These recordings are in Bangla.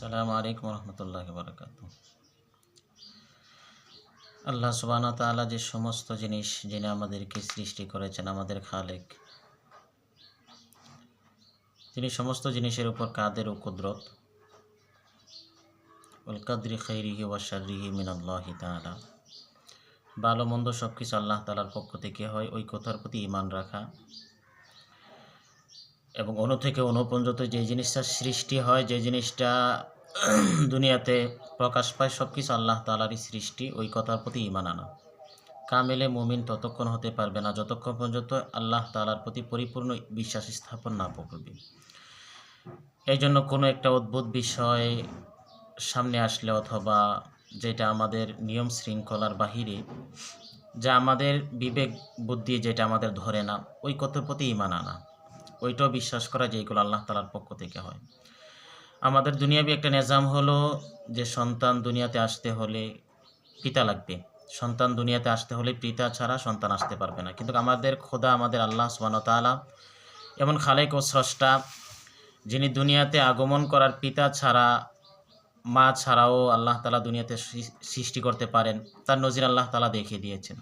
সালাম আলাইকুম রহমতুল্লাহ বরকাত আল্লাহ সুবাহ তাআলা যে সমস্ত জিনিস যিনি আমাদেরকে সৃষ্টি করেছেন, আমাদের খালেক, তিনি সমস্ত জিনিসের উপর কাদের ও কুদরত? উল কাদরি খৈরিহি ওয়াশারিহি মিনাল্লাহি তাআলা। ভালো মন্দ সব কিছু আল্লাহ তালার পক্ষ থেকে হয় ওই কথার প্রতি ইমান রাখা। এবং অনু থেকে অনু পর্যন্ত যে জিনিসটা সৃষ্টি হয়, যে জিনিসটা দুনিয়াতে প্রকাশ পায় সব কিছু আল্লাহ তালারই সৃষ্টি, ওই কথার প্রতি ইমান আনা। কামেলে মুমিন ততক্ষণ হতে পারবে না, যতক্ষণ পর্যন্ত আল্লাহ তালার প্রতি পরিপূর্ণ বিশ্বাস স্থাপন না করবে। এই জন্য কোনো একটা অদ্ভুত বিষয় সামনে আসলে অথবা যেটা আমাদের নিয়ম শৃঙ্খলার বাহিরে, যা আমাদের বিবেক বুদ্ধি যেটা আমাদের ধরে না, ওই কথার প্রতি ইমান আনা। ওইটাও বিশ্বাস করা যে এগুলো আল্লাহ তালার পক্ষ থেকে হয়। আমাদের দুনিয়াবি একটা নিজাম হলো যে সন্তান দুনিয়াতে আসতে হলে পিতা লাগবে। সন্তান দুনিয়াতে আসতে হলে পিতা ছাড়া সন্তান আসতে পারবে না। কিন্তু আমাদের খোদা, আমাদের আল্লাহ সুবানতালা এমন খালেক ও স্রষ্টা যিনি দুনিয়াতে আগমন করার পিতা ছাড়া, মা ছাড়াও আল্লাহ তালা দুনিয়াতে সৃষ্টি করতে পারেন, তার নজির আল্লাহ তালা দেখিয়ে দিয়েছেন।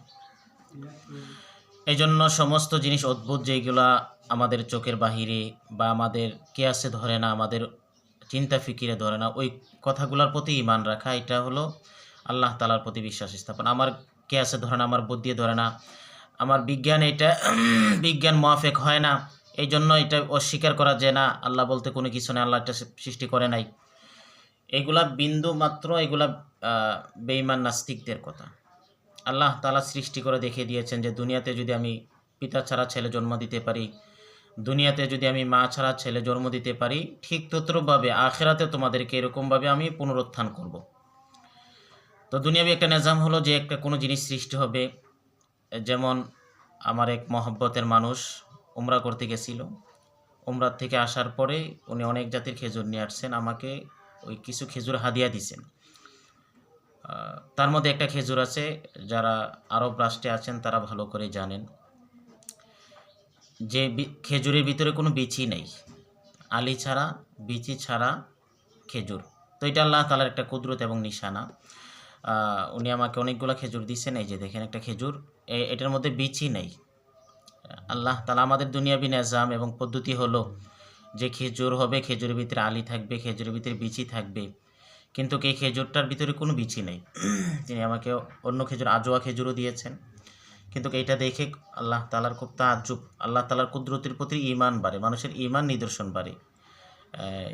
এই জন্য সমস্ত জিনিস অদ্ভুত যেগুলা আমাদের চোখের বাহিরে বা আমাদের কেয়াসে ধরে না আমাদের চিন্তা ফিকিরে ধরে না ওই কথাগুলোর প্রতি ইমান রাখা এটা হলো আল্লাহ তালার প্রতি বিশ্বাস স্থাপন। আমার কেয়াসে ধরে না আমার বুদ্ধি ধরে না আমার বিজ্ঞান এটা বিজ্ঞান মোয়াফেক হয় না এই জন্য এটা অস্বীকার করা যায় না। আল্লাহ বলতে কোনো কিছু নেই আল্লাহ এটা সৃষ্টি করে নাই। এগুলা বিন্দু মাত্র এগুলা আহ, বেঈমান নাস্তিকদের কথা। আল্লাহ তালা সৃষ্টি করে দেখিয়ে দিয়েছেন যে দুনিয়াতে যদি আমি পিতা ছাড়া ছেলে জন্ম দিতে পারি, দুনিয়াতে যদি আমি মা ছাড়া ছেলে জন্ম দিতে পারি, ঠিক তদ্রুপভাবে আখেরাতে তোমাদেরকে এরকমভাবে আমি পুনরুত্থান করব। তো দুনিয়াবি একটা নিজাম হলো যে একটা কোনো জিনিস সৃষ্টি হবে, যেমন আমার এক মহব্বতের মানুষ উমরা করতে গেছিল। উমরার থেকে আসার পরে উনি অনেক জাতির খেজুর নিয়ে আসছেন, আমাকে ওই কিছু খেজুর হাদিয়া দিছেন। তার মধ্যে একটা খেজুর আছে, যারা আরব রাষ্ট্রে আছেন তারা ভালো করে জানেন। যে খেজুরের ভিতরে কোনো বিচি নেই। আলি ছাড়া, বিচি ছাড়া খেজুর। তো এটা আল্লাহ তালার একটা কুদরত এবং নিশানা। উনি আমাকে অনেকগুলো খেজুর দিচ্ছেন এই যে দেখেন একটা খেজুর। এটার মধ্যে বিচি নেই। আল্লাহ তালা আমাদের দুনিয়াবি নিজাম এবং পদ্ধতি হলো, যে খেজুর হবে, খেজুরের ভিতরে আলি থাকবে, খেজুরের ভিতরে বিচি থাকবে। কিন্তু এই খেজুরটার ভিতরে কোনো বিচি নেই। তিনি আমাকে অন্য খেজুর, আজোয়া খেজুরও দিয়েছেন। কিন্তু এইটা দেখে আল্লাহ তালার খুব তাজ্জুব। আল্লাহ তালার কুদরতির প্রতি ইমান বাড়ে, মানুষের ইমান নিদর্শন বাড়ে।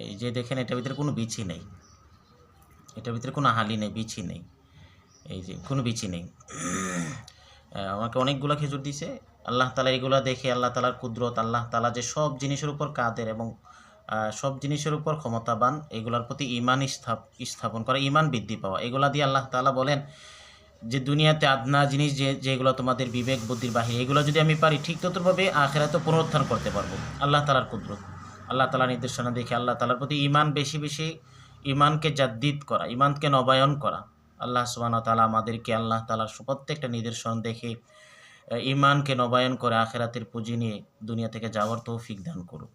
এই যে দেখেন, এটার ভিতরে কোনো বিচি নেই। এটার ভিতরে কোনো হালি নেই, বিচি নেই। এই যে কোনো বিচি নেই। আমাকে অনেকগুলো খেজুর দিছে। আল্লাহ তালা এগুলো দেখে আল্লাহ তালার কুদরত, আল্লাহ তালা যে সব জিনিসের উপর কাদের এবং সব জিনিসের উপর ক্ষমতাবান, এগুলোর প্রতি ইমান স্থাপন করা ইমান বৃদ্ধি পাওয়া। এগুলা দিয়ে আল্লাহ তালা বলেন যে, দুনিয়াতে আদনা জিনিস যে, যেগুলো তোমাদের বিবেক, বুদ্ধির বাহিরে, এগুলো যদি আমি পারি, ঠিক ততভাবে আখেরাতে পুনরুত্থান করতে পারব। আল্লাহ তালার কুদরত। আল্লাহ তালার নির্দেশনা দেখে আল্লাহ তালার প্রতি ইমান বেশি বেশি ইমানকে জাদ্দিদ করা ইমানকে নবায়ন করা। আল্লাহ সুবান তালা আমাদেরকে আল্লাহ তালার প্রত্যেকটা নিদর্শন দেখে ইমানকে নবায়ন করে আখেরাতের পুঁজি নিয়ে দুনিয়া থেকে যাওয়ার তৌফিক দান করুক।